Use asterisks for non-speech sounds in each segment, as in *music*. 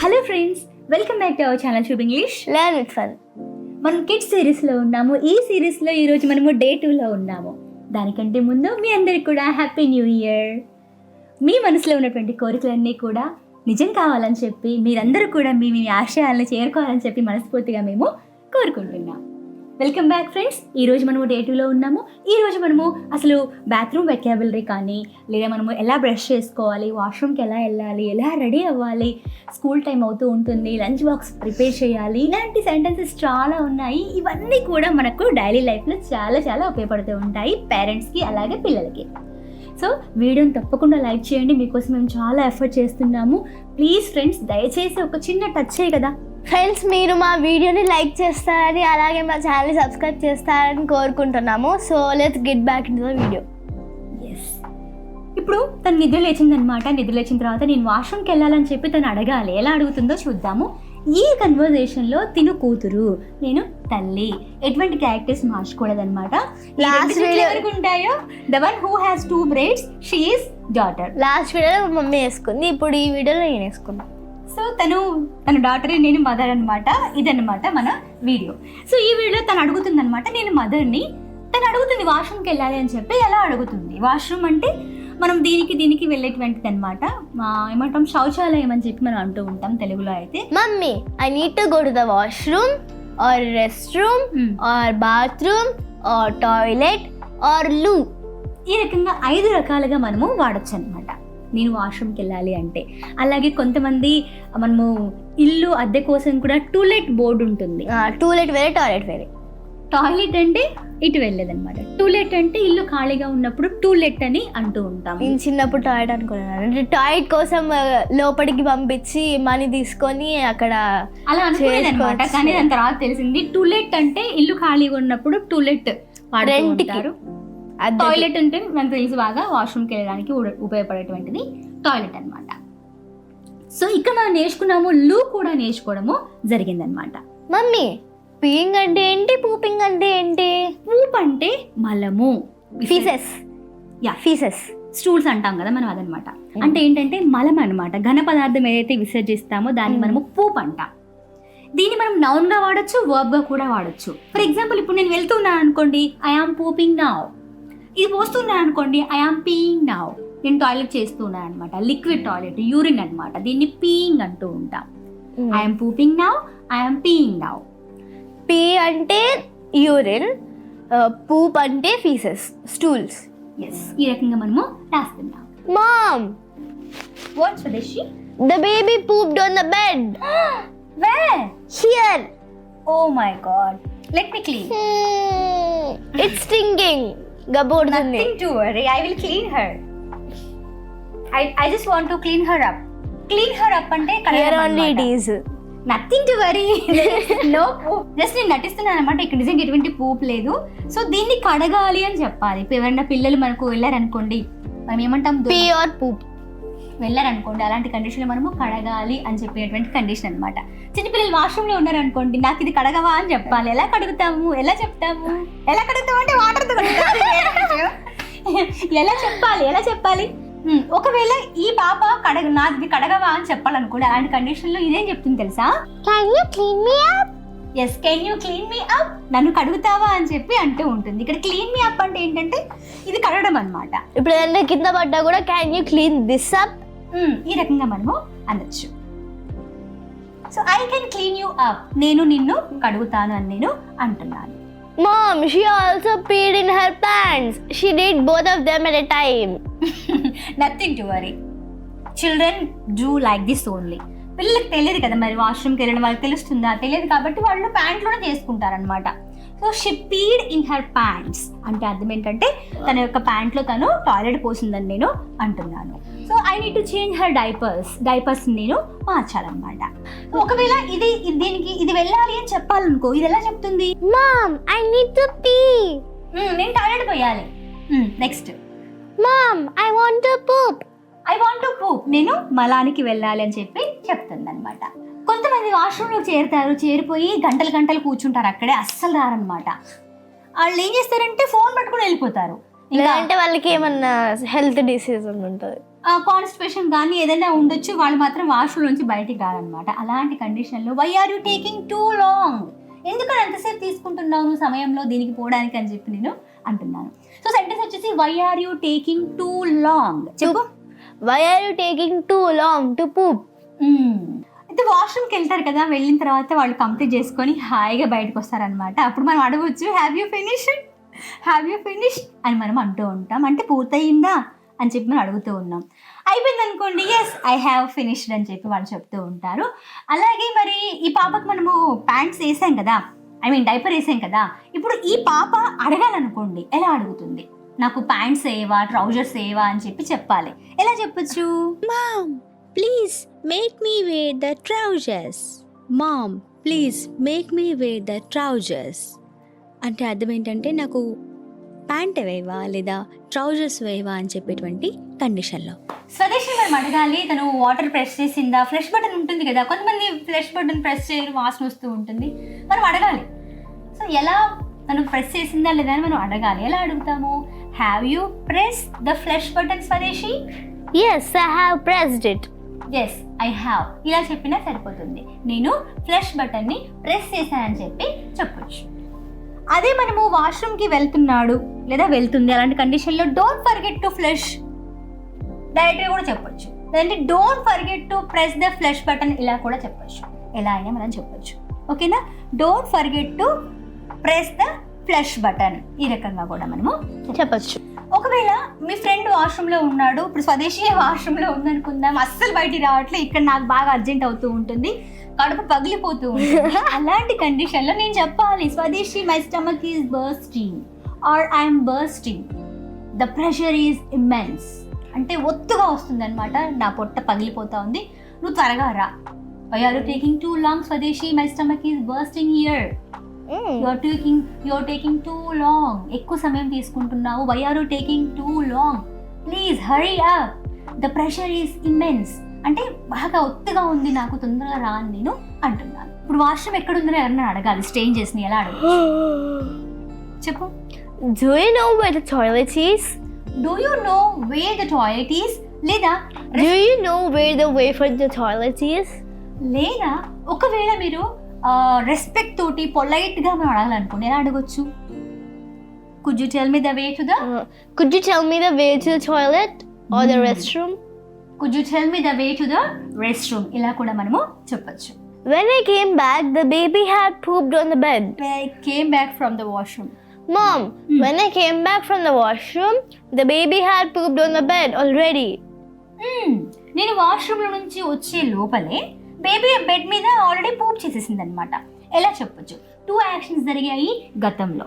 Hello friends welcome back to our channel చూప్ English learn with fun మనం kids సిరీస్లో ఉన్నాము ఈ సిరీస్లో ఈరోజు మనము డే టూలో ఉన్నాము. దానికంటే ముందు మీ అందరికి కూడా హ్యాపీ న్యూ ఇయర్ మీ మనసులో ఉన్నటువంటి కోరికలన్నీ కూడా నిజం కావాలని చెప్పి మీరందరూ కూడా మీ మీ ఆశయాలను చేరుకోవాలని చెప్పి మనస్ఫూర్తిగా మేము కోరుకుంటున్నాం. వెల్కమ్ బ్యాక్ ఫ్రెండ్స్ ఈరోజు మనము డే టూలో ఉన్నాము. ఈరోజు మనము అసలు బాత్రూమ్ వెకాబులరీ కానీ లేదా మనము ఎలా బ్రష్ చేసుకోవాలి వాష్రూమ్కి ఎలా వెళ్ళాలి ఎలా రెడీ అవ్వాలి స్కూల్ టైం అవుతూ ఉంటుంది లంచ్ బాక్స్ ప్రిపేర్ చేయాలి ఇలాంటి సెంటెన్సెస్ చాలా ఉన్నాయి. ఇవన్నీ కూడా మనకు డైలీ లైఫ్లో చాలా చాలా ఉపయోగపడుతూ ఉంటాయి పేరెంట్స్కి అలాగే పిల్లలకి. సో వీడియోని తప్పకుండా లైక్ చేయండి. మీకోసం మేము చాలా ఎఫర్ట్ చేస్తున్నాము. ప్లీజ్ ఫ్రెండ్స్ దయచేసి ఒక చిన్న టచ్ చేయి కదా. ఫ్రెండ్స్ మీరు మా వీడియోని లైక్ చేస్తారని అలాగే మా ఛానల్ని సబ్స్క్రైబ్ చేస్తారని కోరుకుంటున్నాము. So let's get back in the video ఇప్పుడు తను నిద్ర లేచిందనమాట నిద్ర లేచిన తర్వాత నేను వాష్రూమ్కి వెళ్ళాలని చెప్పి తను అడగాలి. ఎలా అడుగుతుందో చూద్దాము. ఈ కన్వర్జేషన్లో తిను కూతురు నేను తల్లి. ఎటువంటి క్యారెక్టర్స్ Last video- ఎవరికి ఉంటాయో? The one who has two braids she is daughter last వీడియోలో మమ్మీ వేసుకుంది. ఇప్పుడు ఈ వీడియోలో నేను వేసుకున్నాను సో తను తన డాటర్ నేను మదర్ అనమాట ఇదన్నమాట మన వీడియో సో ఈ వీడియో తను అడుగుతుంది అనమాట నేను మదర్ని తను అడుగుతుంది వాష్రూమ్కి వెళ్ళాలి అని చెప్పి ఎలా అడుగుతుంది? వాష్రూమ్ అంటే మనం దీనికి దీనికి వెళ్ళేటువంటిది అనమాట ఏమంటాం? శౌచాలయం అని చెప్పి మనం అంటూ ఉంటాం తెలుగులో అయితే. Mummy I need to go to the washroom or rest room. Or bathroom or toilet or loo ఈ రకంగా ఐదు రకాలుగా మనము వాడచ్చు అనమాట నేను వాష్రూమ్కి వెళ్ళాలి అంటే అలాగే కొంతమంది మనము ఇల్లు అద్దె కోసం కూడా టూలెట్ బోర్డు ఉంటుంది టూలెట్ వేరే టాయిలెట్ వేరే టాయిలెట్ అంటే ఇటు వెళ్ళేదన్నమాట టూలెట్ అంటే ఇల్లు ఖాళీగా ఉన్నప్పుడు టూలెట్ అని అంటూ ఉంటాము నేను చిన్నప్పుడు టాయిలెట్ అనుకున్నాను అంటే టాయిలెట్ కోసం లోపలికి పంపించి మనీ తీసుకొని అక్కడ అలా చేసుకోవచ్చు. కానీ దాని తర్వాత తెలిసింది టూలెట్ అంటే ఇల్లు ఖాళీగా ఉన్నప్పుడు టూలెట్ Rent కి. ఉంటారు అద్దెకి. టాయిలెట్ అంటే మనకు తెలుసు బాగా వాష్రూమ్కి వెళ్ళడానికి ఉపయోగపడేటువంటిది టాయిలెట్ అన్నమాట. సో ఇక్కడ మనం నేర్చుకున్నాము లూ కూడా నేర్చుకోవడము జరిగిందనమాట మమ్మీ పీయింగ్ అంటే ఏంటి పూపింగ్ అంటే ఏంటి? పూప్ అంటే మలము. ఫీసెస్ యా ఫీసెస్ స్టూల్స్ అంటాం కదా మనం అదనమాట అంటే ఏంటంటే మలం అనమాట ఘన పదార్థం ఏదైతే విసర్జిస్తామో దాన్ని Mm. మనము పూప్ అంటాం. దీన్ని మనం నౌన్గా వాడచ్చు వర్బ్గా కూడా వాడచ్చు. ఫర్ ఎగ్జాంపుల్ ఇప్పుడు నేను వెళ్తున్నాను అనుకోండి ఐ ఆమ్ పూపింగ్ నౌ ఇది పోస్తున్నాను అనుకోండి ఐ ఆమ్ పీయింగ్ నౌ నేను టాయిలెట్ చేస్తున్నాను అనమాట లిక్విడ్ టాయిలెట్ యూరిన్ అన్నమాట. దీన్ని పీయింగ్ అంటూ ఉంటాం. I'm pooping now I'm peeing now pee అంటే యూరిన్ పూప్ అంటే ఫీసెస్ స్టూల్స్ ఎస్ ఈ రకంగా మనము రాస్తున్నాం. Mom what Swadeshi the baby pooped on the bed where here oh my god let me clean it's stinking గబ్బోడుతుంది Nothing to worry. I will clean her. I, I just want to clean her up. Clean her up అంటే here only it is nothing to worry no just నేను నటిస్తున్నాను అనమాట ఇక్కడ నిజంగా ఎటువంటి poop లేదు. So దీన్ని కడగాలి అని చెప్పాలి. ఇప్పుడు ఎవరైనా పిల్లలు మనకు వెళ్ళారనుకోండి మనం ఏమంటాం? పీ ఆర్ పూప్ వెళ్ళారనుకోండి అలాంటి కండిషన్లో మనము కడగాలి అని చెప్పేటువంటి కండిషన్ అనమాట చిన్నపిల్లలు వాష్రూమ్లో ఉన్నారనుకోండి నాకు ఇది కడగవా? అని చెప్పాలి. ఎలా కడుగుతాము ఎలా చెప్తాము ఎలా కడుగుతాము అంటే వాటర్తో ఎలా చెప్పాలి? ఎలా చెప్పాలి? ఒకవేళ ఈ పాప కడగ నాది కడగవా? అని చెప్పాలనుకోండి అలాంటి కండిషన్లో ఇదేం చెప్తుంది తెలుసా? Can you clean me up yes can you clean me up నన్ను కడుగుతావా? అని చెప్పి అంటూ ఉంటుంది. ఇక్కడ క్లీన్ మీ అప్ అంటే ఏంటంటే ఇది కడగడం అనమాట ఇప్పుడు ఏదైనా కింద పడ్డా కూడా can you clean this up ఈ రకంగా మనము అనొచ్చు. So I can clean you up నేను నిన్ను కడుగుతాను అని నేను అంటున్నాను. Mom, she also peed in her pants. She did both of them at a time. Nothing to worry children do like this only పిల్లలకి తెలియదు కదా మరి వాష్రూమ్కి వెళ్ళడం వాళ్ళకి తెలుస్తుందా? తెలియదు కాబట్టి వాళ్ళు ప్యాంట్లోనే చేసుకుంటారనమాట so she peed in her pants అంటే అర్థం ఏంటంటే తన యొక్క ప్యాంట్లో తను టాయిలెట్ పోసిందని నేను అంటున్నాను. So I need to change her diapers diapers నేను మార్చాలన్నమాట. ఒకవేళ ఇది దీనికి ఇది వెళ్ళాలి అని చెప్పాలనుకో ఇది ఎలా చెప్తుంది? Mom, I need to pee. "మ్మ్, నేను టాయిలెట్ పోయాలి. Next Mom, I want to poop. I want to poop నేను మలానికి వెళ్ళాలి అని చెప్పి చెప్తుంది అనమాట కొంతమంది వాష్రూమ్లో చేరుతారు చేరిపోయి గంటలు గంటలు కూర్చుంటారు అక్కడే అస్సలు రారనమాట వాళ్ళు ఏం చేస్తారంటే ఫోన్ పట్టుకుని వెళ్ళిపోతారు. ఇంకా లేదంటే వాళ్ళకి ఏమన్నా హెల్త్ డిసీజ్ ఉంటుంది కాన్స్టిపేషన్ కానీ ఏదైనా ఉండొచ్చు వాళ్ళు మాత్రం వాష్రూమ్ నుంచి బయటికి రారనమాట అలాంటి కండిషన్లో why are you taking too long ఎందుకని ఎంతసేపు తీసుకుంటున్నావు సమయంలో దీనికి పోవడానికి అని చెప్పి నేను అంటున్నాను. సో సెంటెన్స్ వచ్చేసి why are you taking too long చెప్పు. Why are you taking too long to poop. అయితే వాష్రూమ్కి వెళ్తారు కదా వెళ్ళిన తర్వాత వాళ్ళు కంప్లీట్ చేసుకొని హాయిగా బయటకు వస్తారనమాట అప్పుడు మనం అడగవచ్చు have you finish have you finish అని మనం అంటూ ఉంటాం. అంటే పూర్తయిందా అని చెప్పి మనం అడుగుతూ ఉన్నాం. అయిపోయింది అనుకోండి ఎస్ ఐ హ్యావ్ ఫినిష్డ్ అని చెప్పి వాళ్ళు చెప్తూ ఉంటారు. అలాగే మరి ఈ పాపకు మనము ప్యాంట్స్ వేసాం కదా. ఐ మీన్ డైపర్ వేసాం కదా. ఇప్పుడు ఈ పాప అడగాలనుకోండి ఎలా అడుగుతుంది? నాకు ప్యాంట్స్ ఏవా ట్రౌజర్స్ ఏవా అని చెప్పి చెప్పాలి. ఎలా చెప్పొచ్చు? Mom please make me way the trousers mom please make me way the trousers అంటే అర్థం ఏంటంటే నాకు ప్యాంట్ వేవా లేదా ట్రౌజర్స్ వేవా అని చెప్పేటువంటి కండిషన్లో స్వదేశీ మనం అడగాలి తను వాటర్ ప్రెస్ చేసిందా? ఫ్లష్ బటన్ ఉంటుంది కదా. కొంతమంది ఫ్లష్ బటన్ ప్రెస్ చేయరు వాసన వస్తూ ఉంటుంది. మనం అడగాలి. సో ఎలా తను ప్రెస్ చేసిందా లేదా అని మనం అడగాలి. ఎలా అడుగుతాము? Have you press the flush button Swadeshi? Yes I have pressed it yes I have ఇలా చెప్పినా సరిపోతుంది. నేను ఫ్లష్ బటన్ని ప్రెస్ చేశానని చెప్పి చెప్పొచ్చు. అదే మనము వాష్రూమ్కి వెళ్తున్నాడు లేదా వెళ్తుంది. అలాంటి కండిషన్లో డోంట్ ఫర్గెట్ టు ఫ్లష్ డైరెక్ట్గా కూడా చెప్పొచ్చు. లేదంటే don't forget to press the flush button ఇలా కూడా చెప్పొచ్చు. ఎలా అయినా మనం చెప్పొచ్చు. ఓకేనా? Don't forget to press the flush button ఈ రకంగా కూడా మనము చెప్పచ్చు. ఒకవేళ మీ ఫ్రెండ్ వాష్రూమ్లో ఉన్నాడు ఇప్పుడు స్వదేశీ *laughs* వాష్రూమ్లో ఉందనుకుందాం అస్సలు బయటికి రావట్లే ఇక్కడ నాకు బాగా అర్జెంట్ అవుతూ ఉంటుంది కడుపు పగిలిపోతూ ఉంటుంది. *laughs* అలాంటి కండిషన్లో నేను చెప్పాలి Swadeshi my stomach is bursting or I'm bursting. The pressure is immense. అంటే ఒత్తుగా వస్తుంది అనమాట నా పొట్ట పగిలిపోతా ఉంది. నువ్వు త్వరగా రా. Why are taking too long Swadeshi my stomach is bursting here you're taking you're taking too long ఎక్కువ సమయం తీసుకుంటున్నావు. Why are taking too long please hurry up the pressure is immense అంటే బాగా ఒత్తుగా ఉంది. నాకు తొందరగా రా అని నేను అంటున్నాను. ఇప్పుడు వాష్రూమ్ ఎక్కడ ఉందో ఎవరైనా అడగాలి స్ట్రేంజర్స్ని ఎలా అడగ చెప్పు. Do you know where the toilet is? Do you know where the toilet is లేదా do you know where the way for the toilet is లేదా ఒకవేళ మీరు రెస్పెక్ట్ తోటి పొలైట్గా మనం అడగాలనుకుంటే ఎలా అడగొచ్చు? Could you tell me the way to the could you tell me the way to the toilet or the rest room could you tell me the way to the rest room ఇలా కూడా మనము చెప్పొచ్చు. When I came back, the baby had pooped on the bed. When I came back from the washroom. Mom, Hmm. when I came back from the washroom, the baby had pooped on the bed already. Hmm. నేను washroom నుంచి వచ్చే లోపలే baby bed మీద already poop చేసేసింది అనమాట ఎలా చెప్పొచ్చు? Two actions జరిగాయి గతంలో.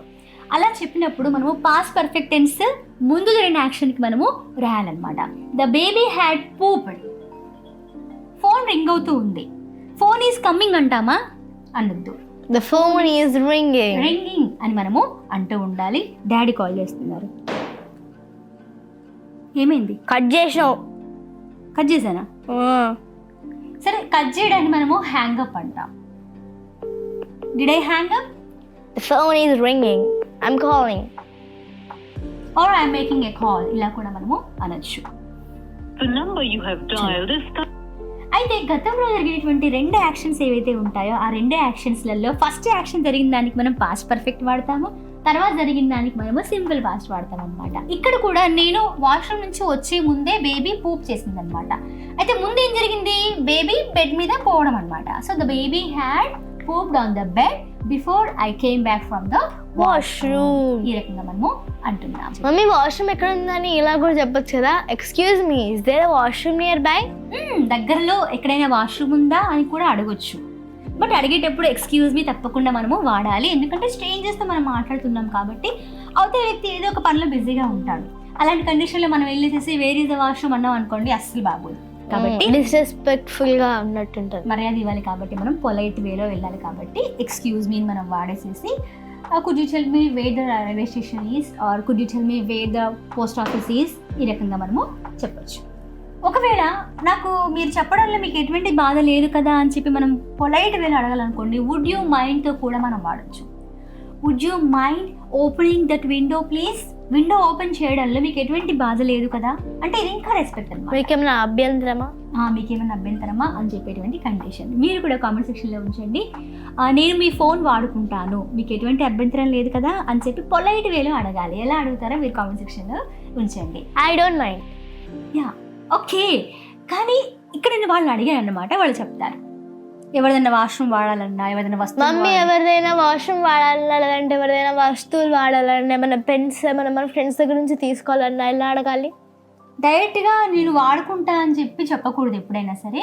అలా చెప్పినప్పుడు మనము పాస్ పర్ఫెక్ట్ టెన్స్ ముందు జరిగిన యాక్షన్కి మనము రాయాలన్నమాట. The baby had pooped phone ring అవుతూ ఉంది. ఫోన్ ఈజ్ కమ్మింగ్ అంటామా? అనొద్దు. The phone is ringing. Ringing అని మనము అంటూ ఉండాలి. డాడీ కాల్ చేస్తున్నారు. ఏమైంది? Cut చేసావు. కట్ చేశానా? సరే కట్ చేయడానికి మనము హ్యాంగ్ అప్ అంటాం. Did I hang up the phone is ringing. I'm calling. Or I'm making a call ఇలా కూడా మనము అనొచ్చు. The number you have dialed is అయితే గతంలో జరిగినటువంటి రెండు యాక్షన్స్ ఏవైతే ఉంటాయో ఆ రెండు యాక్షన్స్లలో ఫస్ట్ యాక్షన్ జరిగిన దానికి మనం పాస్ట్ పర్ఫెక్ట్ వాడతాము. తర్వాత జరిగిన దానికి మనము సింపుల్ పాస్ట్ వాడతాం అనమాట ఇక్కడ కూడా నేను వాష్రూమ్ నుంచి వచ్చే ముందే బేబీ పూప్ చేసింది అనమాట అయితే ముందు ఏం జరిగింది? బేబీ బెడ్ మీద పోవడం అనమాట so the baby had pooped on the bed. Before I came back from the Washroom. ఈ రకంగా మనము అంటున్నాం. మమ్మీ వాష్రూమ్ ఎక్కడ ఉందని ఇలా కూడా చెప్పొచ్చు కదా? Excuse me is there washroom near by దగ్గరలో ఎక్కడైనా వాష్రూమ్ ఉందా అని కూడా అడగొచ్చు. బట్ అడిగేటప్పుడు ఎక్స్క్యూజ్ మీ తప్పకుండా మనము వాడాలి. ఎందుకంటే స్ట్రేంజర్స్తో మనం మాట్లాడుతున్నాం కాబట్టి అవతల వ్యక్తి ఏదో ఒక పనిలో బిజీగా ఉంటాడు. అలాంటి కండిషన్లో మనం వెళ్ళేసేసి వేర్ ఇస్ ద వాష్రూమ్ అన్నాం అనుకోండి అస్సలు బాగోదు. కాబట్టి డిస్రెస్పెక్ట్ఫుల్గా ఉన్నట్టుంటది మర్యాద ఇవ్వాలి కాబట్టి మనం పొలైట్ వేలో వెళ్ళాలి కాబట్టి ఎక్స్క్యూజ్ మీ మనం వాడేసేసి could you tell me way the railway station is or could you tell me way the post office is ఈ రకంగా మనము చెప్పొచ్చు. ఒకవేళ నాకు మీరు చెప్పడంలో మీకు ఎటువంటి బాధ లేదు కదా అని చెప్పి మనం పొలైట్ వేలో అడగాలనుకోండి వుడ్ యూ మైండ్తో కూడా మనం వాడచ్చు. Would you mind opening that window please window open చేయడంలో మీకు ఎటువంటి బాధ లేదు కదా? అంటే ఇది ఇంకా రెస్పెక్ట్ అనమాట మీకేమైనా అభ్యంతరమా? మీకు ఏమైనా అభ్యంతరమా అని చెప్పేటువంటి కండిషన్ మీరు కూడా కామెంట్ సెక్షన్లో ఉంచండి. నేను మీ ఫోన్ వాడుకుంటాను. మీకు ఎటువంటి అభ్యంతరం లేదు కదా అని చెప్పి పొలైట్ వేలో అడగాలి. ఎలా అడుగుతారో మీరు కామెంట్ సెక్షన్లో ఉంచండి. I don't mind yeah okay కానీ ఇక్కడ నేను వాళ్ళని అడిగాను అన్నమాట వాళ్ళు చెప్తారు. ఎవరిదైనా వాష్రూమ్ వాడాలన్నా ఎవరైనా వస్తువు మమ్మీ ఎవరిదైనా వాష్రూమ్ వాడాలన్నా లేదంటే ఎవరిదైనా వస్తువులు వాడాలన్నా ఏమైనా పెన్స్ ఏమైనా మన ఫ్రెండ్స్ దగ్గర నుంచి తీసుకోవాలన్నా ఎలా అడగాలి? డైరెక్ట్గా నేను వాడుకుంటా అని చెప్పి చెప్పకూడదు ఎప్పుడైనా సరే.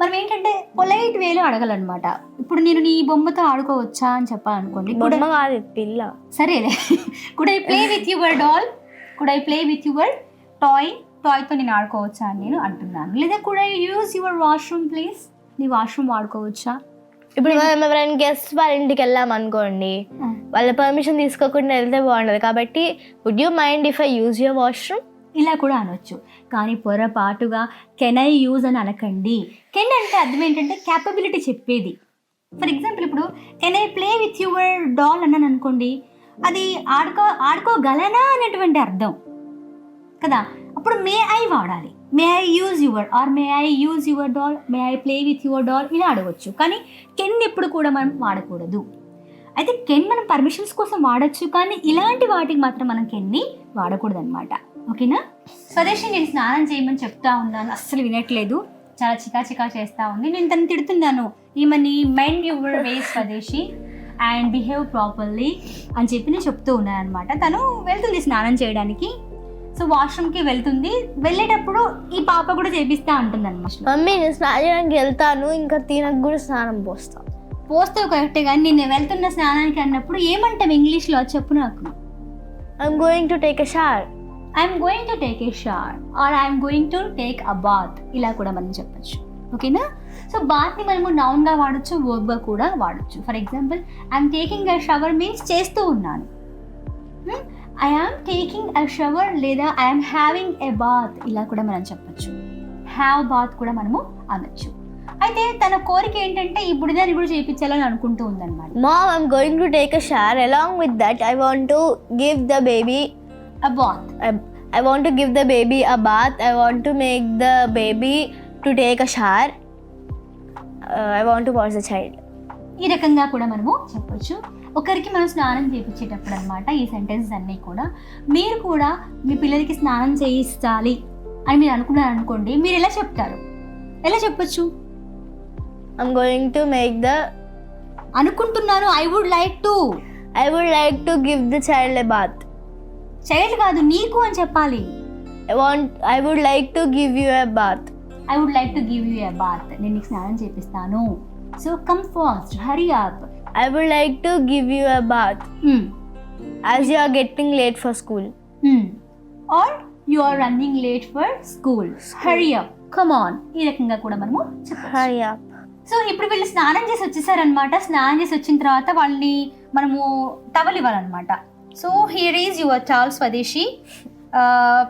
మనం ఏంటంటే పొలైట్ వేలో అడగాలన్నమాట. ఇప్పుడు నేను నీ బొమ్మతో ఆడుకోవచ్చా అని చెప్పాలనుకోండి. కుడ్ బొమ్మ కాదు పిల్ల. సరేలే. Could I play with your doll? Could I play with your toy? టాయ్తో నేను ఆడుకోవచ్చా అని నేను అంటున్నాను. లేదా could I use your washroom please? నీ వాష్రూమ్ వాడుకోవచ్చా? ఇప్పుడు మనం ఎవరైనా గెస్ట్ వాళ్ళ ఇంటికి వెళ్ళాం అనుకోండి వాళ్ళ పర్మిషన్ తీసుకోకుండా వెళ్తే బాగుండదు. కాబట్టి would you mind if I use your washroom ఇలా కూడా అనొచ్చు. కానీ పొరపాటుగా కెన్ ఐ యూజ్ అని అనకండి. కెన్ అంటే అర్థం ఏంటంటే క్యాపబిలిటీ చెప్పేది. ఫర్ ఎగ్జాంపుల్ ఇప్పుడు can I play with your doll అన్నాను అనుకోండి అది ఆడుకో ఆడుకోగలనా అనేటువంటి అర్థం. కదా? అప్పుడు మే ఐ వాడాలి. May I use your or may I use your doll may I play with your doll ఇలా అడగవచ్చు కానీ కెన్ ఎప్పుడు కూడా మనం వాడకూడదు. అయితే కెన్ మనం పర్మిషన్స్ కోసం వాడచ్చు కానీ ఇలాంటి వాటికి మాత్రం మనం కెన్ని వాడకూడదు అనమాట ఓకేనా? స్వదేశీ నేను స్నానం చేయమని చెప్తా ఉన్నాను. అస్సలు వినట్లేదు. చాలా చికా చికా చేస్తా ఉంది. నేను తను తిడుతున్నాను. ఈమెని మైండ్ యువర్ వే స్వదేశీ అండ్ బిహేవ్ ప్రాపర్లీ అని చెప్పి నేను చెప్తూ ఉన్నాను అనమాట తను వెళ్తుంది స్నానం చేయడానికి. సో వాష్రూమ్కి వెళ్తుంది. వెళ్ళేటప్పుడు ఈ పాప కూడా చేపిస్తా ఉంటుంది అనమాట మమ్మీ నేను స్నానం చేయడానికి వెళ్తాను. ఇంకా తినకు కూడా స్నానం పోస్తాను పోస్తే కరెక్టే కానీ నేను వెళ్తున్న స్నానానికి అన్నప్పుడు ఏమంటాం ఇంగ్లీష్లో? చెప్పు నాకు. I'm going to take a shower I'm going to take a shower or I'm going to take a bath ఇలా కూడా మనం చెప్పొచ్చు. ఓకేనా? సో బాత్ని మనము నౌన్గా వాడచ్చు వర్బ్గా కూడా వాడచ్చు. For example I'm taking a shower means చేస్తూ ఉన్నాను. I am taking a shower లేదా ఐఎమ్ హ్యావింగ్ ఎ బాత్ ఇలా కూడా మనం చెప్పొచ్చు హ్యావ్ బాత్ కూడా మనము అనొచ్చు అయితే తన కోరిక ఏంటంటే ఈ బుడిదాన్ని కూడా చేయించాలని అనుకుంటూ ఉందన్నమాట mom I'm going to take a shower along with that I want to give the baby a bath want to give the baby a bath. I want to make the baby to take a shower. Uh, I want to watch the child. ఈ రకంగా కూడా మనము చెప్పొచ్చు ఒకరికి మనం స్నానం చేయించేటప్పుడు అనమాట ఈ సెంటెన్సెస్ అన్నీ కూడా మీరు కూడా మీ పిల్లలకి స్నానం చేయించాలి అని మీరు అనుకున్నారు అనుకోండి మీరు ఎలా చెప్తారు ఎలా చెప్పొచ్చు I'm going to make the. అనుకుంటున్నాను I would like to I would like to give the child a bath. చైల్డ్ కాదు నీకు అని చెప్పాలి I want. I would like to give you a bath. I would like to give you a bath నేను నీకు స్నానం చేపిస్తాను so come fast hurry up I would like to give you a bath. As you are getting late for school. Or you are running late for school hurry up come on ఈ రకంగా కూడా మనము Hurry up. So ఇప్పుడు వీళ్ళు స్నానం చేసి వచ్చేసారనమాట స్నానం చేసి వచ్చిన తర్వాత వాళ్ళని మనము towel ఇవ్వాలన్నమాట so here is your towel Swadeshi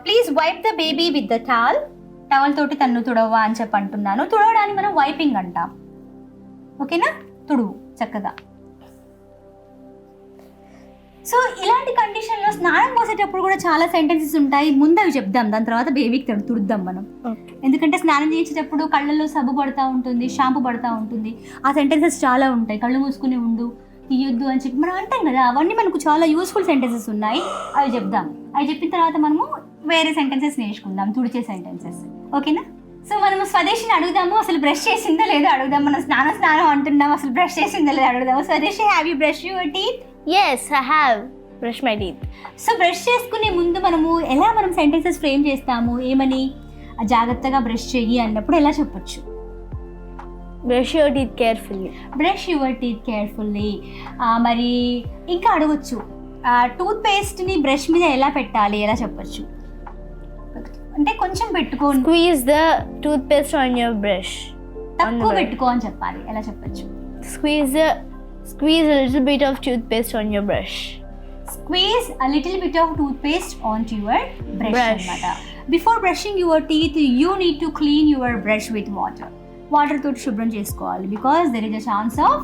please wipe the baby with the towel towel తోటి తన్ను తుడవా అని చెప్పి అంటున్నాను. తుడవడాన్ని మనం వైపింగ్ అంటాం. ఓకేనా తుడువు. చక్కగా. సో ఇలాంటి కండిషన్లో స్నానం పోసేటప్పుడు కూడా చాలా సెంటెన్సెస్ ఉంటాయి. ముందు అవి చెప్దాం. దాని తర్వాత బేబీకి తడు తుడుద్దాం మనం. ఎందుకంటే స్నానం చేయించేటప్పుడు కళ్ళల్లో సబ్బు పడతా ఉంటుంది షాంపూ పడతా ఉంటుంది. ఆ సెంటెన్సెస్ చాలా ఉంటాయి. కళ్ళు మూసుకుని ఉండు తీయొద్దు అని చెప్పి మనం అంటాం కదా. అవన్నీ మనకు చాలా యూస్ఫుల్ సెంటెన్సెస్ ఉన్నాయి. అవి చెప్దాం. అవి చెప్పిన తర్వాత మనము వేరే సెంటెన్సెస్ నేర్చుకుందాం. తుడిచే సెంటెన్సెస్ ఓకేనా? సో మనము స్వదేశీని అడుగుదాము. అసలు బ్రష్ చేసిందో లేదో అడుగుదాం. మనం స్నానం స్నానం అంటున్నాం. అసలు బ్రష్ చేసిందో లేదో అడుగుదాము. Swadeshi have you brush your teeth Yes, I have brushed my teeth. సో బ్రష్ చేసుకునే ముందు మనము ఎలా మనం సెంటెన్సెస్ ఫ్రేమ్ చేస్తాము? ఏమని? "ఆ, జాగ్రత్తగా బ్రష్ చెయ్యి అన్నప్పుడు ఎలా చెప్పొచ్చు? Brush your teeth carefully. Brush your teeth carefully మరి ఇంకా అడగొచ్చు. టూత్ పేస్ట్ని బ్రష్ మీద ఎలా పెట్టాలి? ఎలా చెప్పొచ్చు? అంటే కొంచెం పెట్టుకో. Squeeze the toothpaste on your brush. తక్కువ brush. పెట్టుకో అని చెప్పాలి. ఎలా చెప్పొచ్చు? Squeeze the squeeze a little bit of toothpaste on your brush. Bit of toothpaste on to your brush Brush. అనమాట before brushing your teeth you need to clean your brush with water water తోటి శుభ్రం చేసుకోవాలి because there is a chance of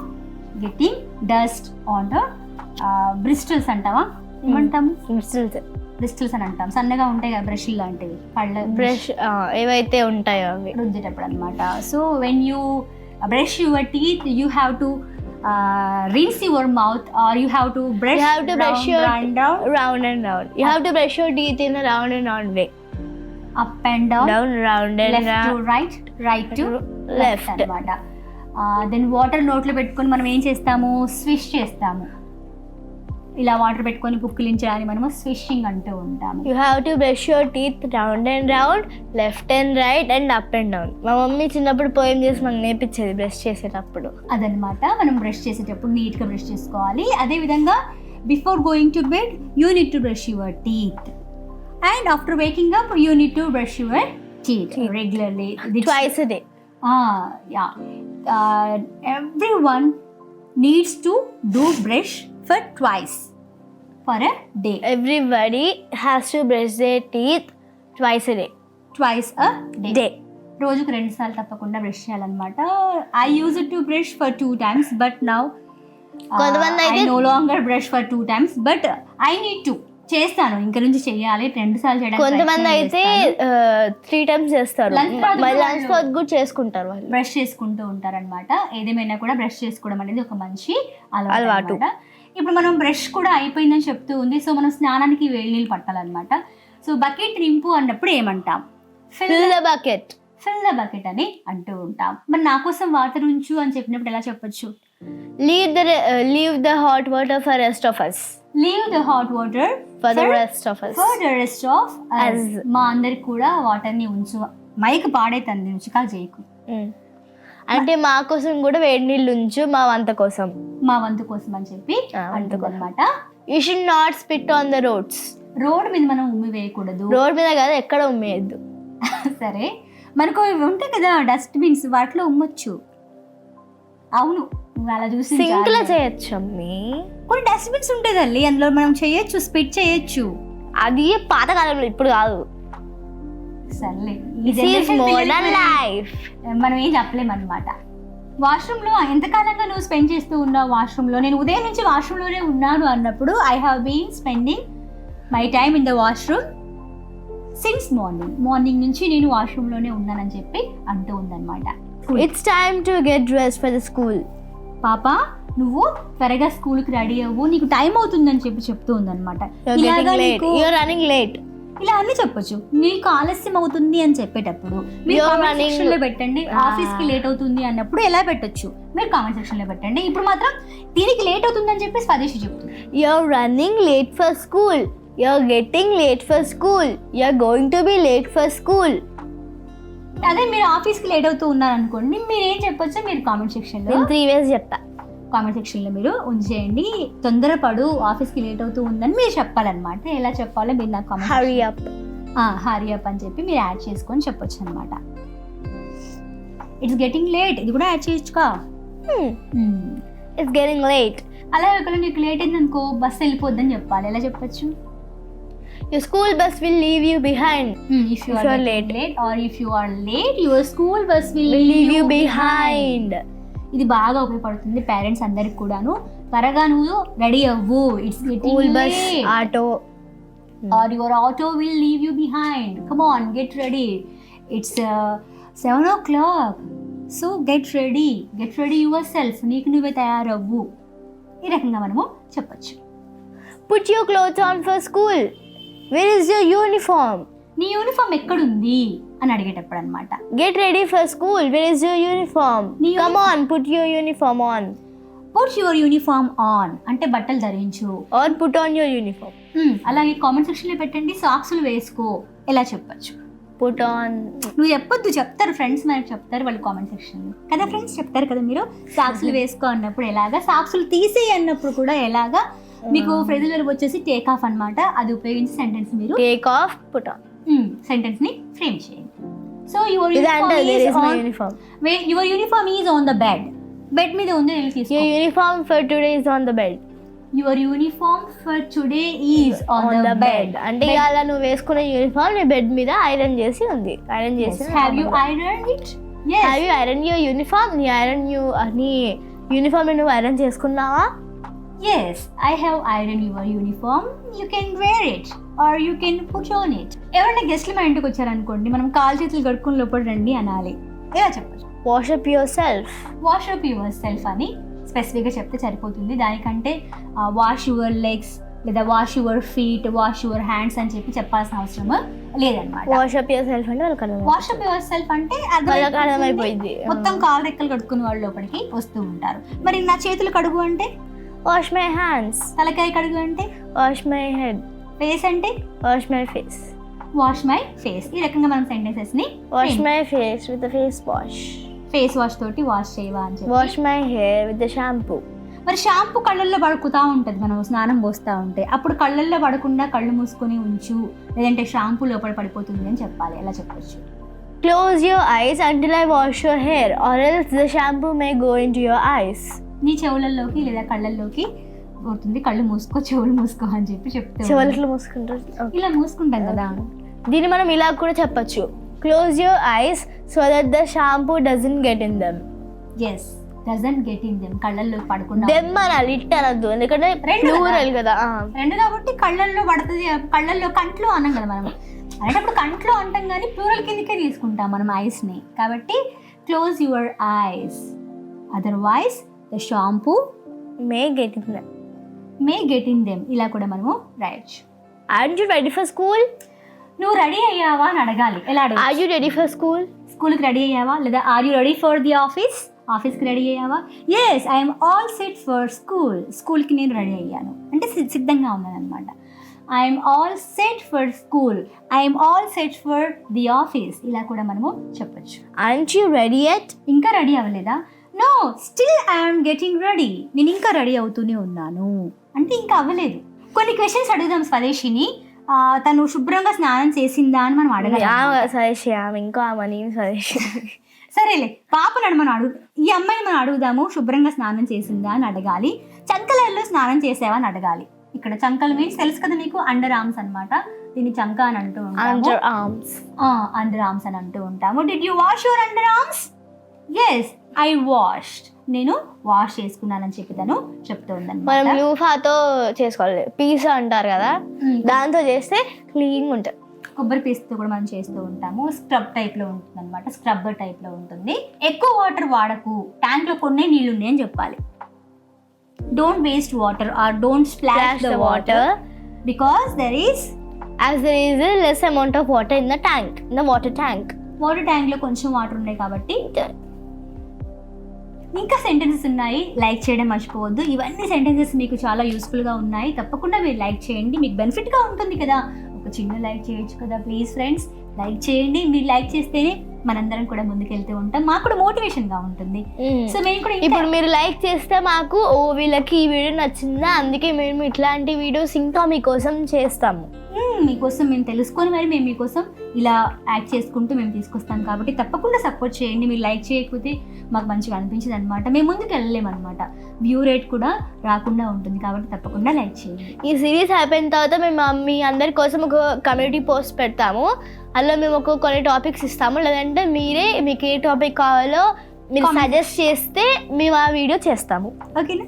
getting dust on the bristles అంటావా? ఏమంటాము? Bristles. బ్రిస్టిల్స్ అని అంటాం. సన్నగా ఉంటాయి కదా బ్రష్ లాంటివి పళ్ళ బ్రష్ ఏవైతే ఉంటాయో అవి. రుద్దేటప్పుడు అనమాట so when you brush your teeth you have to rinse your mouth or you have to brush You have to brush your- down round and round. You have to brush your teeth in a round and round way. Up and down Down, round and to round. Right right to left Left. అనమాట then water నోట్లో పెట్టుకొని మనం ఏం చేస్తాము swish చేస్తాము ఇలా water పెట్టుకొని పుక్కిలించడానికి మనము స్విషింగ్ అంటూ ఉంటాము. You have to brush your teeth round and round, left and right and up and down. మా మమ్మీ చిన్నప్పుడు పోయం చేసి మాకు నేర్పించేది బ్రష్ చేసేటప్పుడు. అదనమాట మనం బ్రష్ చేసేటప్పుడు నీట్గా బ్రష్ చేసుకోవాలి. అదేవిధంగా before going to bed you need to brush your teeth and after waking up you need to brush your teeth regularly twice a day. Yeah every one needs to do brush for twice for a day Everybody has to brush their teeth twice a day. Twice a day Day. రోజుకు రెండు సార్లు తప్పకుండా brush చేయాలన్నమాట. I use to brush for two times but now కొంతమంది అయితే- no longer brush for two times but I need to చేస్తాను. ఇంక నుంచి చెయ్యాలి రెండు సార్లు చేయడానికి కొంతమంది అయితే త్రీ టైమ్స్ చేస్తారు. లంచ్ తర్వాత కూడా చేసుకుంటారు వాళ్ళు. బ్రష్ చేసుకుంటూ ఉంటారనమాట ఏదేమైనా కూడా బ్రష్ చేసుకోవడం అనేది ఒక మంచి అలవాటు. ఇప్పుడు మనం బ్రష్ కూడా అయిపోయిందని చెప్తూ ఉంది. సో మనం స్నానానికి వేడి నీళ్ళు పట్టాలన్నమాట. సో బకెట్ నింపు అన్నప్పుడు ఏమంటాం? Fill the bucket fill the bucket అని అంటూ ఉంటాం. మరి నా కోసం వాటర్ ఉంచు అని చెప్పినప్పుడు ఎలా చెప్పొచ్చు? Leave the leave the hot water for rest of us leave the hot water for the rest of us for the rest of Us. మా అందరికి కూడా వాటర్ని ఉంచు. మైక్ పాడైతుంది ఉంచుకా చేయకు. అంటే మా కోసం కూడా వేడి నీళ్ళు ఉంచు మా వంత కోసం. మా వంతు కోసం అని చెప్పి. అనమాట you should not spit on the roads road మీద మనం ఉమ్మి వేయకూడదు. రోడ్ మీద కాదు ఎక్కడ ఉమ్మేయద్దు. *laughs* సరే. మనకు ఇవి ఉంటాయి కదా డస్ట్బిన్స్ వాటిలో ఉమ్మొచ్చు. అవును అలా చూసి సింక్లో. చేయొచ్చు అమ్మి. కొన్ని డస్ట్బిన్స్ ఉంటాయి తల్లి అందులో మనం చేయొచ్చు స్పిట్ చేయొచ్చు. అది పాతకాలంలో ఇప్పుడు కాదు. సర్లే. మోడర్న్ పిల్లలకి లైఫ్ మనం ఏం చెప్పలేమన్నమాట. వాష్రూమ్లో ఎంతకాలంగా నువ్వు స్పెండ్ చేస్తూ ఉన్నావు వాష్రూమ్లో నేను ఉదయం నుంచి వాష్రూమ్లోనే ఉన్నాను అన్నప్పుడు I have been spending my time in the washroom since morning morning నుంచి నేను వాష్రూమ్లోనే ఉన్నానని చెప్పి అంటూ ఉందన్నమాట. It's time to get dress for the school పాప నువ్వు త్వరగా స్కూల్కి రెడీ అవ్వు. నీకు టైం అవుతుందని చెప్పి చెప్తూ ఉందన్నమాట. రన్నింగ్ లేట్ ఇలా అన్ని చెప్పొచ్చు. నీకు ఆలస్యం అవుతుంది అని చెప్పేటప్పుడు మీరు You're కామెంట్ running- సెక్షన్లో పెట్టండి. Ah. ఆఫీస్కి లేట్ అవుతుంది అన్నప్పుడు ఎలా పెట్టొచ్చు? మీరు కామెంట్ సెక్షన్లో పెట్టండి. ఇప్పుడు మాత్రం దీనికి లేట్ అవుతుంది అని చెప్పి స్వదేశీ చెప్తుంది. You're running late for school you're getting late for school you are going to be late for school అదే మీరు ఆఫీస్కి లేట్ అవుతూ ఉన్నారు అనుకోండి మీరు ఏం చెప్పొచ్చో మీరు కామెంట్ సెక్షన్లో నేను త్రీ వేస్ చెప్తా కామెంట్ సెక్షన్లో మీరు ఉంచేయండి. తొందరపడు ఆఫీస్కి లేట్ అవుతూ ఉందని మీరు చెప్పాలన్నమాట. ఎలా చెప్పాలో మీరు నాకు hurry comment up hurry up అని చెప్పి మీరు యాడ్ చేసుకొని చెప్పొచ్చు అనమాట ఇట్స్ గెటింగ్ లేట్ ఇది కూడా యాడ్ చేయొచ్చుగా. ఇట్స్ గెటింగ్ లేట్ అలా ఒకవేళ నీకు లేట్ అయింది అనుకో బస్ వెళ్ళిపోద్దని చెప్పాలి. ఎలా చెప్పొచ్చు? Your school bus will leave you behind if you If are you are late late. Late are if you are late your school bus will leave you behind ఇది బాగా ఉపయోగపడుతుంది పేరెంట్స్ అందరికి కూడాను. త్వరగా నువ్వు రెడీ అవ్వు. It's bus auto or your auto will leave you behind come on get ready it's seven o'clock so get ready get ready yourself నీకు నువ్వే తయారవ్వు. ఈ రకంగా మనము చెప్పొచ్చు. Put your clothes on for school where is your uniform నీ uniform ఎక్కడుంది? అని అడిగేటప్పుడు అనమాట get ready for school where is your uniform come on put your uniform on put your uniform on అంటే బట్టలు ధరించు. Or put on your uniform Hmm, అలాగే comment సెక్షన్లో పెట్టండి సాక్స్లు వేసుకో. ఎలా చెప్పొచ్చు. పుట్ ఆన్ నువ్వు చెప్పొద్దు చెప్తారు ఫ్రెండ్స్ మనకు చెప్తారు వాళ్ళు కామెంట్ సెక్షన్లో కదా ఫ్రెండ్స్ చెప్తారు కదా మీరు? సాక్స్లు వేసుకో అన్నప్పుడు ఎలాగా? సాక్స్లు తీసేయి అన్నప్పుడు కూడా ఎలాగా? మీకు ఫ్రెజల్ వెర్బ్ వచ్చేసి టేక్ ఆఫ్ అన్నమాట. అది ఉపయోగించి సెంటెన్స్ మీరు టేక్ ఆఫ్ పుట్ ఆన్ సెంటెన్స్ని ఫ్రేమ్ చేయండి so your uniform your uniform is on the bed bed మీద ఉంది వెళ్ళి తీసుకో your uniform for today is on the bed your uniform for today is on the bed అంటే ఇవాళ నువ్వు వేసుకునే యూనిఫామ్ నీ బెడ్ మీద ఐరన్ చేసి ఉంది. ఐరన్ చేసి have you iron it have you iron your uniform నీ ఐరన్ యూ నీ యూనిఫామ్ నువ్వు ఐరన్ చేసుకున్నావా? Yes I have iron your uniform you can wear it or you can put on it ఎవరైనా గెస్ట్లు మా ఇంటికి వచ్చారనుకోండి మనం కాలు చేతులు కడుక్కుని లోపల రండి అనాలి. ఎలా చెప్పచ్చు? Wash up yourself wash up yourself అని స్పెసిఫిక్గా చెప్తే సరిపోతుంది. దానికంటే వాష్ యువర్ లెగ్స్ లేదా wash your feet wash your hands అని చెప్పి చెప్పాల్సిన అవసరం లేదనమాట వాష్ అప్ యువర్ సెల్ఫ్ అంటే వాళ్ళకి అర్థం వాష్ అప్ యువర్ సెల్ఫ్ అంటే. అర్థమైపోయింది. మొత్తం కాలు రెక్కలు కడుక్కునే వాళ్ళు లోపలికి వస్తూ ఉంటారు. మరి నా చేతులు కడుగు అంటే? వాష్ మై హ్యాండ్స్ తలకాయ కడుగు అంటే? వాష్ మై హెడ్ ఫేస్ అంటే? Wash my face wash my face ఈ రకంగా మనం సెంటెన్సెస్ని wash my face with face wash face wash తోటి వాష్ చేయవా అని చెప్పి. Wash my hair with shampoo మరి షాంపూ కళ్ళల్లో పడుకుతా ఉంటుంది. మనం స్నానం పోస్తూ ఉంటే అప్పుడు కళ్ళల్లో పడకుండా కళ్ళు మూసుకొని ఉంచు. లేదంటే షాంపూ లోపల పడిపోతుంది అని చెప్పాలి. ఎలా చెప్పొచ్చు? Close your eyes until I wash your hair or else the shampoo may go into your eyes నీ చెవులలోకి లేదా కళ్ళల్లోకి పోతుంది. కళ్ళు మూసుకో చెవులు మూసుకో అని చెప్పి చెప్తే చివరికి మూసుకుంటారు. ఇలా మూసుకుంటాం కదా. దీన్ని మనం ఇలా కూడా చెప్పొచ్చు. Close your eyes so that the shampoo doesn't get in them yes doesn't get in them కళ్ళల్లోకి పడకుండా దెమ్ అనాలి ఇట్ అనద్దు ఎందుకంటే. ప్లూరల్ కదా. రెండు కాబట్టి కళ్ళల్లో పడుతుంది. కళ్ళల్లో కంట్లో అన్నాం కదా మనం. అనేటప్పుడు కంట్లో అంటాం కానీ ప్లూరల్ కిందకే తీసుకుంటాం మనం ఐస్ని కాబట్టి close your eyes otherwise the shampoo may get in them may get in them ఇలా కూడా మనము రాయొచ్చు are you ready for school నువ్వు రెడీ అయ్యావా అని అడగాలి. ఎలా ఆర్ అడగాలి you ready for school school ready అయ్యావా? లేదా are you ready for the office ఆఫీస్కి రెడీ అయ్యావా? Yes I'm all set for school స్కూల్కి నేను రెడీ అయ్యాను. అంటే సిద్ధంగా ఉన్నాను అనమాట I'm all set for school I'm all set for the office ఇలా కూడా మనము చెప్పొచ్చు. ఆంట్ యూ రెడీ ఎట్ ఇంకా రెడీ అవ్వలేదా? No still I'm getting ready నేను ఇంకా రెడీ అవుతూనే ఉన్నాను. అంటే ఇంకా అవ్వలేదు. కొన్ని క్వశ్చన్స్ అడుగుదాం స్వదేశిని. తను శుభ్రంగా స్నానం చేసిందా అని మనం అడగాలి సజెస్ట్ ఆమె ఇంకా ఆమె నేను సజెస్ట్ సరేలే పాపను మనం అడుగు ఈ అమ్మాయిని మనం అడుగుదాము శుభ్రంగా స్నానం చేసిందా అని అడగాలి. చంకలలో స్నానం చేసావా అని అడగాలి. ఇక్కడ చంకలు మీన్స్ తెలుసు కదా మీకు అండర్ ఆర్మ్స్ అన్నమాట. దీన్ని చంక అని అంటూ ఉంటాము. అండర్ ఆర్మ్స్ అండర్ ఆర్మ్స్ అని అంటూ ఉంటాము. Did you wash your underarms yes I washed నేను వాష్ చేసుకున్నానని చెప్పి తను చెప్తూ మనం యూఫాతో చేసుకోవాలి. పీసా అంటారు కదా దాంతో చేస్తే క్లీన్ ఉంటుంది. కొబ్బరి పీస్తో కూడా మనం చేస్తూ ఉంటాము. స్క్రబ్ టైప్లో ఉంటుంది అనమాట స్క్రబ్బర్ టైప్లో ఉంటుంది. ఎక్కువ వాటర్ వాడకు. ట్యాంక్లో కొన్ని నీళ్ళు ఉన్నాయని చెప్పాలి. Don't waste water or don't splash the water. Because there is there is a less amount of water in the tank in the water tank. Water ట్యాంక్లో కొంచెం వాటర్ ఉన్నాయి కాబట్టి ఇంకా సెంటెన్సెస్ ఉన్నాయి. లైక్ చేయడం మర్చిపోవద్దు. ఇవన్నీ సెంటెన్సెస్ మీకు చాలా యూస్ఫుల్గా ఉన్నాయి. తప్పకుండా మీరు లైక్ చేయండి. మీకు బెనిఫిట్గా ఉంటుంది కదా. ఒక చిన్న లైక్ చేయొచ్చు కదా ప్లీజ్ ఫ్రెండ్స్ లైక్ చేయండి. మీరు లైక్ చేస్తేనే మనందరం కూడా ముందుకెళ్తూ ఉంటాం. మాకు కూడా మోటివేషన్గా ఉంటుంది. సో మేము కూడా ఇప్పుడు మీరు లైక్ చేస్తే మాకు ఓ వీళ్ళకి ఈ వీడియో నచ్చిందా? అందుకే మేము ఇట్లాంటి వీడియోస్ ఇంకా మీకోసం చేస్తాము. మీకోసం మేము తెలుసుకొని మరి మేము మీకోసం ఇలా యాక్ట్ చేసుకుంటూ మేము తీసుకొస్తాం కాబట్టి తప్పకుండా సపోర్ట్ చేయండి. మీరు లైక్ చేయకపోతే మాకు మంచిగా అనిపించదు అనమాట మేము ముందుకు వెళ్ళలేమన్నమాట వ్యూ రేట్ కూడా రాకుండా ఉంటుంది కాబట్టి తప్పకుండా లైక్ చేయండి. ఈ సిరీస్ అయిపోయిన తర్వాత మేము మీ అందరి కోసం ఒక కమ్యూనిటీ పోస్ట్ పెడతాము. అందులో మేము ఒక కొన్ని టాపిక్స్ ఇస్తాము. లేదంటే మీరే మీకు ఏ టాపిక్ కావాలో మీరు. సజెస్ట్ చేస్తే మేము ఆ వీడియో చేస్తాము. ఓకేనా?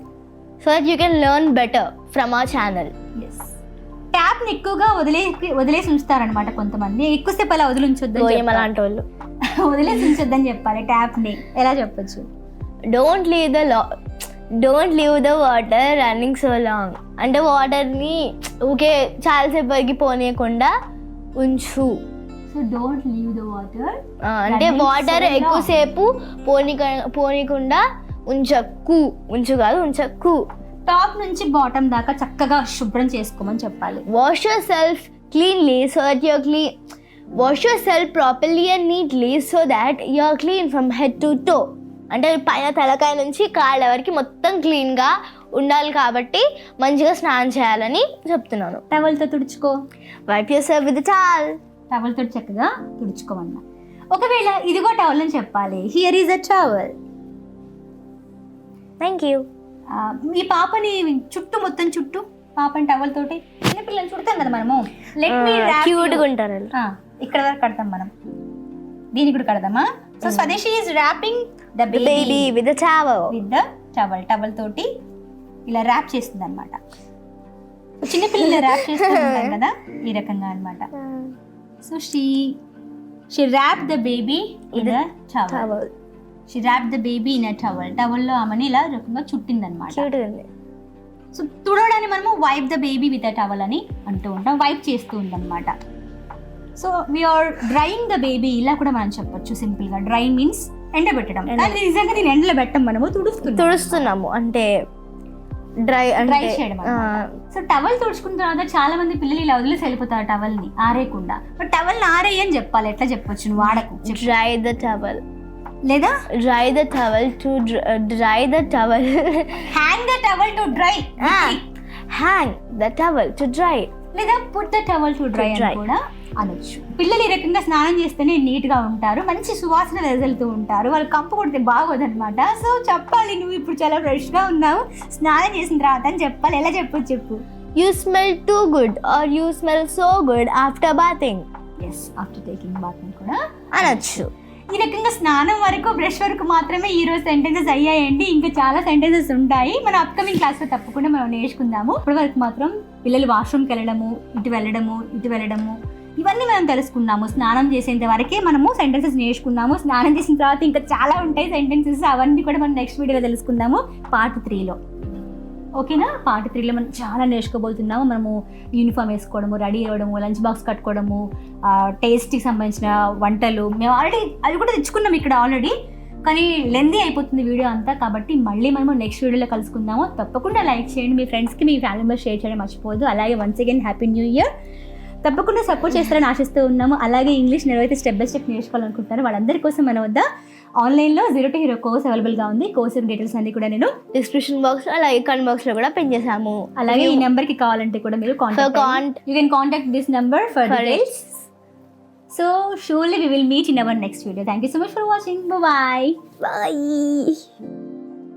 So that you can learn better from our channel yes ట్యాప్ని ఎక్కువగా వదిలే వదిలేసి ఉంచుతారనమాట కొంతమంది. ఎక్కువసేపు అలా వదిలి చెప్పాలి. అలాంటి వాళ్ళు *laughs* వదిలేసి ఉంచొద్దని చెప్పాలి ట్యాప్ని. ఎలా చెప్పొచ్చు? Don't leave the la don't leave the water running so long అంటే వాటర్ని ఊకే చాలాసేపు వరకు పోనీయకుండా ఉంచు. So don't leave the water అంటే వాటర్. ఎక్కువసేపు పోనీ పోనీకుండా ఉంచక్కు ఉంచు కాదు ఉంచక్కు టాప్ నుంచి బాటమ్ దాకా చక్కగా శుభ్రం చేసుకోమని చెప్పాలి. Wash yourself cleanly so that your clean wash yourself properly and neatly so that your clean from head to toe అంటే పైన తలకాయ నుంచి కాళ్ళ వరకు మొత్తం క్లీన్గా ఉండాలి కాబట్టి మంచిగా స్నానం చేయాలని చెప్తున్నాను. టవల్తో తుడుచుకో. వైప్ సెల్ఫ్ విత్ చాల్ టవల్తో చక్కగా తుడుచుకోమన్నా. ఒకవేళ ఇదిగో టవల్ అని చెప్పాలి. Here is a towel thank you ఈ పాపని చుట్టూ మొత్తం చుట్టూ పాపని టవల్ తోటి చిన్న పిల్లలు చుడతాం కదా మనము? లెట్ మీ క్యూట్గా ఉంటారు. ఇక్కడ వరకు కడతాం మనం. దీనికి కూడా కడదామా? So Swadeshi is wrapping the baby with the towel. With the towel towel తోటి ఇలా ర్యాప్ చేస్తుంది అనమాట చిన్నపిల్లలు ర్యాప్ *laughs* చేస్తూ ఉంటారు కదా ఈ రకంగా అన్నమాట. So she she wrap the baby in the towel. She wrap the baby in a towel టవల్లో ఆమెని ఇలా రకంగా చుట్టింది అనమాట సో తుడవడాన్ని మనము wipe the baby with a towel అని అంటూ ఉంటాం వైప్ చేస్తూ ఉందన్నమాట. So we're drying the baby ఇలా కూడా మనం చెప్పొచ్చు సింపుల్గా డ్రైయింగ్ మీన్స్ ఎండబెట్టడం కానీ నిజంగా నేను ఎండలో పెట్టం మనము తుడుస్తున్నాం. తుడుస్తున్నాము. అంటే డ్రై డ్రై చేయడం సో టవల్ తుడుచుకున్న తర్వాత చాలా మంది పిల్లలు ఇలా వదిలేసి వెళ్ళిపోతారు టవల్ని ఆరేయకుండా. బట్ టవల్ని ఆరేయి అని చెప్పాలి. ఎట్లా చెప్పొచ్చు? నువ్వు వాడకు. dry the towel. లేదా? Dry the towel to dr- uh, dry the towel. Hang the towel to dry hang the towel to dry. లేదా put the towel to dry dry. అని కూడా అనొచ్చు. పిల్లలు ఈ రకంగా స్నానం చేస్తేనే నీట్గా ఉంటారు మంచి సువాసన వెదజల్లుతూ ఉంటారు వాళ్ళు కంపు కొడితే బాగోదన్నమాట. సో చెప్పాలి నువ్వు ఇప్పుడు చాలా ఫ్రెష్గా ఉన్నావు స్నానం చేసిన తర్వాత అని చెప్పాలి. ఎలా చెప్పు చెప్పు? You smell too good or you smell so good after bathing. Yes after taking bath కూడా అనొచ్చు. ఈ రకంగా స్నానం వరకు బ్రష్ వరకు మాత్రమే ఈరోజు సెంటెన్సెస్ అయ్యాయండి. ఇంకా చాలా సెంటెన్సెస్ ఉంటాయి. మన అప్కమింగ్ క్లాస్లో తప్పకుండా మనం నేర్చుకుందాము. ఇప్పటి వరకు మాత్రం పిల్లలు వాష్రూమ్కి వెళ్ళడము ఇటు వెళ్ళడము ఇటు వెళ్ళడము ఇవన్నీ మనం తెలుసుకున్నాము. స్నానం చేసేంత వరకే మనము సెంటెన్సెస్ నేర్చుకున్నాము. స్నానం చేసిన తర్వాత ఇంకా చాలా ఉంటాయి సెంటెన్సెస్ అవన్నీ కూడా మనం నెక్స్ట్ వీడియోలో తెలుసుకుందాము. పార్ట్ త్రీలో ఓకేనా? పార్ట్ త్రీలో మనం చాలా నేర్చుకోబోతున్నాము. మనము యూనిఫామ్ వేసుకోవడము రెడీ అవ్వడము లంచ్ బాక్స్ కట్టుకోవడము టేస్ట్కి సంబంధించిన వంటలు. మేము ఆల్రెడీ అది కూడా తెచ్చుకున్నాం ఇక్కడ ఆల్రెడీ కానీ లెందీ అయిపోతుంది వీడియో అంతా కాబట్టి మళ్ళీ మనము నెక్స్ట్ వీడియోలో కలుసుకుందాము. తప్పకుండా లైక్ చేయండి. మీ ఫ్రెండ్స్కి మీ ఫ్యామిలీ మెంబర్స్ షేర్ చేయడం మర్చిపోదు అలాగే once again happy new year తప్పకుండా సపోర్ట్ చేస్తారని ఆశిస్తూ ఉన్నాము. అలాగే ఇంగ్లీష్ ఎవరైతే స్టెప్ బై స్టెప్ నేర్చుకోవాలనుకుంటున్నారు. వాళ్ళందరి కోసం మన వద్ద ఆన్లైన్లో జీరో టు హీరో కోర్స్ అవైలబుల్గా ఉంది. కోర్స్ డీటెయిల్స్ అన్ని కూడా నేను డిస్క్రిప్షన్ బాక్స్లో అలాగే కామెంట్ బాక్స్లో కూడా పెన్ చేసాము అలాగే ఈ నెంబర్కి కావాలంటే కూడా మీరు contact you can contact this number for details so surely we will meet in our next video thank you so much for watching bye bye.